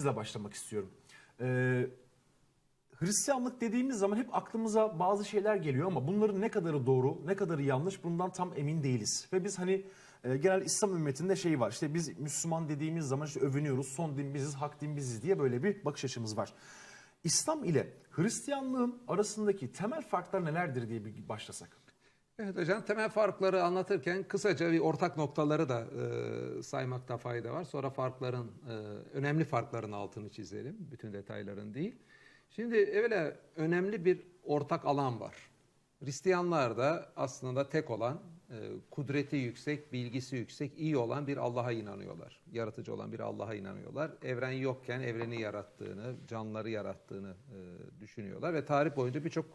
sizle başlamak istiyorum. Ee, Hristiyanlık dediğimiz zaman hep aklımıza bazı şeyler geliyor ama bunların ne kadarı doğru, ne kadarı yanlış bundan tam emin değiliz. Ve biz hani e, genel İslam ümmetinde şey var işte biz Müslüman dediğimiz zaman işte övünüyoruz, son din biziz, hak din biziz diye böyle bir bakış açımız var. İslam ile Hristiyanlığın arasındaki temel farklar nelerdir diye bir başlasak. Evet hocam temel farkları anlatırken kısaca bir ortak noktaları da e, saymakta fayda var. Sonra farkların e, önemli farkların altını çizelim. Bütün detayların değil. Şimdi evvela önemli bir ortak alan var. Hristiyanlarda aslında tek olan e, kudreti yüksek, bilgisi yüksek, iyi olan bir Allah'a inanıyorlar. Yaratıcı olan bir Allah'a inanıyorlar. Evren yokken evreni yarattığını, canlıları yarattığını e, düşünüyorlar ve tarih boyunca birçok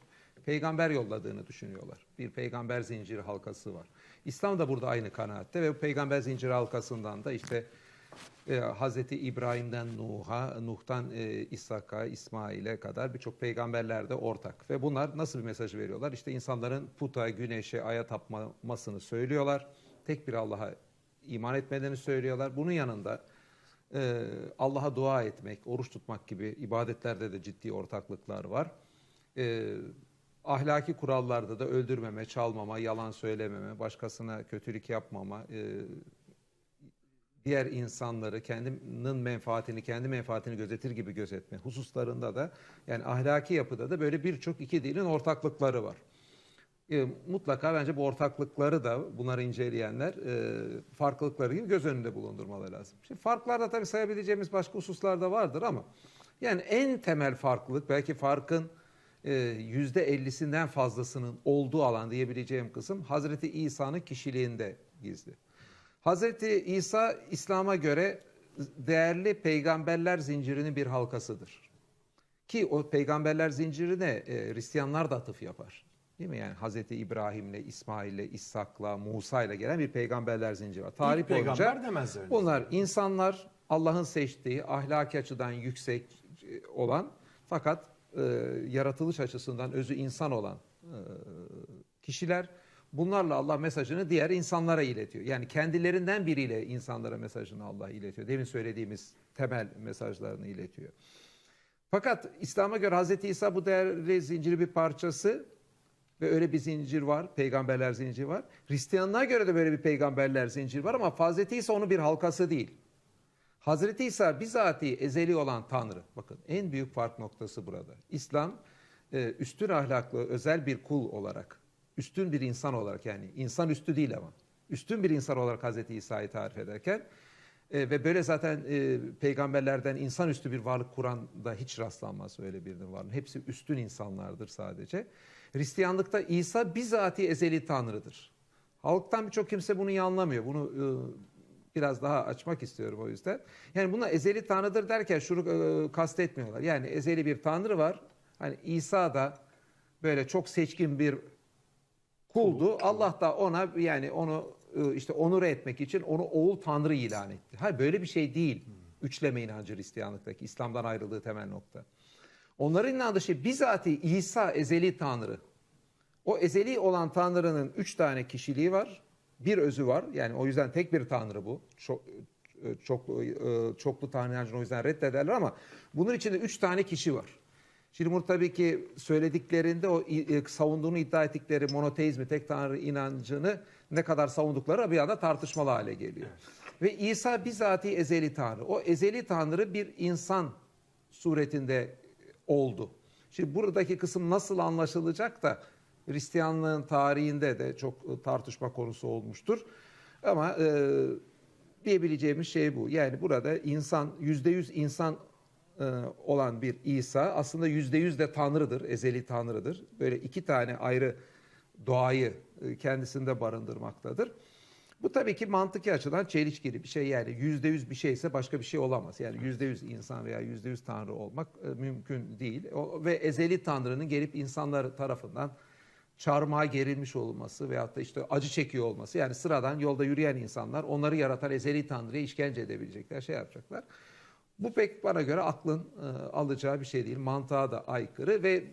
peygamber yolladığını düşünüyorlar. Bir peygamber zinciri halkası var. İslam da burada aynı kanaatte ve bu peygamber zinciri halkasından da işte e, Hazreti İbrahim'den Nuh'a, Nuh'tan e, İshak'a, İsmail'e kadar birçok peygamberler de ortak. Ve bunlar nasıl bir mesajı veriyorlar? İşte insanların puta, güneşe, aya tapmamasını söylüyorlar. Tek bir Allah'a iman etmelerini söylüyorlar. Bunun yanında e, Allah'a dua etmek, oruç tutmak gibi ibadetlerde de ciddi ortaklıklar var. E, ahlaki kurallarda da öldürmeme, çalmama, yalan söylememe, başkasına kötülük yapmama, e, diğer insanları kendinin menfaatini, kendi menfaatini gözetir gibi gözetme hususlarında da yani ahlaki yapıda da böyle birçok iki dinin ortaklıkları var. E, mutlaka bence bu ortaklıkları da bunları inceleyenler e, farklılıkları gibi göz önünde bulundurmaları lazım. Şimdi farklarda tabii sayabileceğimiz başka hususlar da vardır ama yani en temel farklılık belki farkın yüzde ellisinden fazlasının olduğu alan diyebileceğim kısım Hazreti İsa'nın kişiliğinde gizli. Hazreti İsa İslam'a göre değerli peygamberler zincirinin bir halkasıdır. Ki o peygamberler zincirine e, Hristiyanlar da atıf yapar. Değil mi? Yani Hazreti İbrahim'le, İsmail'le, İshak'la, Musa'yla gelen bir peygamberler zinciri var. Tarih İlk peygamber boyunca demezler öyle. bunlar insanlar Allah'ın seçtiği ahlaki açıdan yüksek e, olan fakat e, yaratılış açısından özü insan olan e, kişiler bunlarla Allah mesajını diğer insanlara iletiyor. Yani kendilerinden biriyle insanlara mesajını Allah iletiyor. Demin söylediğimiz temel mesajlarını iletiyor. Fakat İslam'a göre Hz. İsa bu değerli zinciri bir parçası ve öyle bir zincir var, peygamberler zinciri var. Hristiyanlığa göre de böyle bir peygamberler zinciri var ama Hz. İsa onun bir halkası değil. Hazreti İsa bizatihi ezeli olan Tanrı. Bakın en büyük fark noktası burada. İslam e, üstün ahlaklı özel bir kul olarak, üstün bir insan olarak yani insan üstü değil ama üstün bir insan olarak Hazreti İsa'yı tarif ederken e, ve böyle zaten e, peygamberlerden insanüstü bir varlık Kur'an'da hiç rastlanmaz öyle bir varlık. Hepsi üstün insanlardır sadece. Hristiyanlıkta İsa bizatihi ezeli Tanrı'dır. Halktan birçok kimse bunu iyi. Bunu e, biraz daha açmak istiyorum o yüzden. Yani buna ezeli tanrıdır derken şunu e, kastetmiyorlar. Yani ezeli bir tanrı var. Hani İsa da böyle çok seçkin bir kuldu. Allah da ona yani onu e, işte onur etmek için onu oğul tanrı ilan etti. Hayır böyle bir şey değil. Üçleme inancı Hristiyanlıktaki İslam'dan ayrıldığı temel nokta. Onların inandığı şey bizatihi İsa ezeli tanrı. O ezeli olan tanrının üç tane kişiliği var bir özü var. Yani o yüzden tek bir tanrı bu. Çok, çoklu, e, çoklu tanrı inancını o yüzden reddederler ama bunun içinde üç tane kişi var. Şimdi bunu tabii ki söylediklerinde o e, savunduğunu iddia ettikleri monoteizmi, tek tanrı inancını ne kadar savundukları bir anda tartışmalı hale geliyor. Ve İsa bizatihi ezeli tanrı. O ezeli tanrı bir insan suretinde oldu. Şimdi buradaki kısım nasıl anlaşılacak da Hristiyanlığın tarihinde de çok tartışma konusu olmuştur. Ama e, diyebileceğimiz şey bu. Yani burada insan, yüzde yüz insan e, olan bir İsa aslında yüzde yüz de Tanrı'dır, ezeli Tanrı'dır. Böyle iki tane ayrı doğayı e, kendisinde barındırmaktadır. Bu tabii ki mantıki açıdan çelişkili bir şey yani yüzde yüz bir şeyse başka bir şey olamaz. Yani yüzde yüz insan veya yüzde yüz Tanrı olmak e, mümkün değil. Ve ezeli Tanrı'nın gelip insanlar tarafından çarmıha gerilmiş olması veyahut da işte acı çekiyor olması yani sıradan yolda yürüyen insanlar onları yaratan ezeli tanrıya işkence edebilecekler, şey yapacaklar. Bu pek bana göre aklın e, alacağı bir şey değil. Mantığa da aykırı ve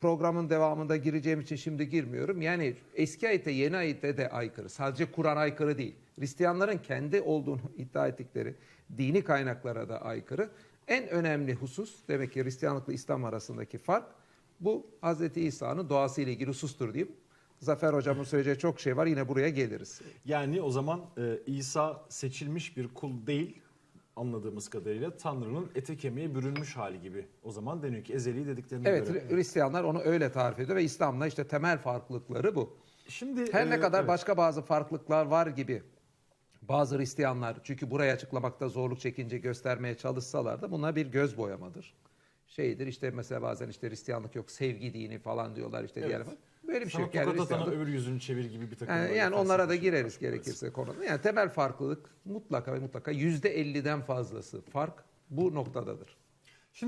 programın devamında gireceğim için şimdi girmiyorum. Yani eski ayete yeni ayete de aykırı. Sadece Kur'an aykırı değil. Hristiyanların kendi olduğunu iddia ettikleri dini kaynaklara da aykırı. En önemli husus demek ki Hristiyanlıkla İslam arasındaki fark bu Hz. İsa'nın doğasıyla ilgili husustur diyeyim. Zafer hocamın söyleyeceği çok şey var yine buraya geliriz. Yani o zaman e, İsa seçilmiş bir kul değil anladığımız kadarıyla Tanrı'nın ete kemiğe bürünmüş hali gibi. O zaman deniyor ki ezeli dediklerine Evet göre. Hristiyanlar onu öyle tarif ediyor ve İslam'la işte temel farklılıkları bu. Şimdi Her ne e, kadar evet. başka bazı farklılıklar var gibi bazı Hristiyanlar çünkü burayı açıklamakta zorluk çekince göstermeye çalışsalar da bunlar bir göz boyamadır. Şeydir işte mesela bazen işte Hristiyanlık yok sevgi dini falan diyorlar işte Evet. diğer Böyle bir şey sana yok. Yani, Hristiyanlık- öbür yüzünü çevir gibi bir takım. yani, yani onlara da gireriz gerekirse konuda. Yani temel farklılık mutlaka ve mutlaka yüzde 50'den fazlası fark bu noktadadır.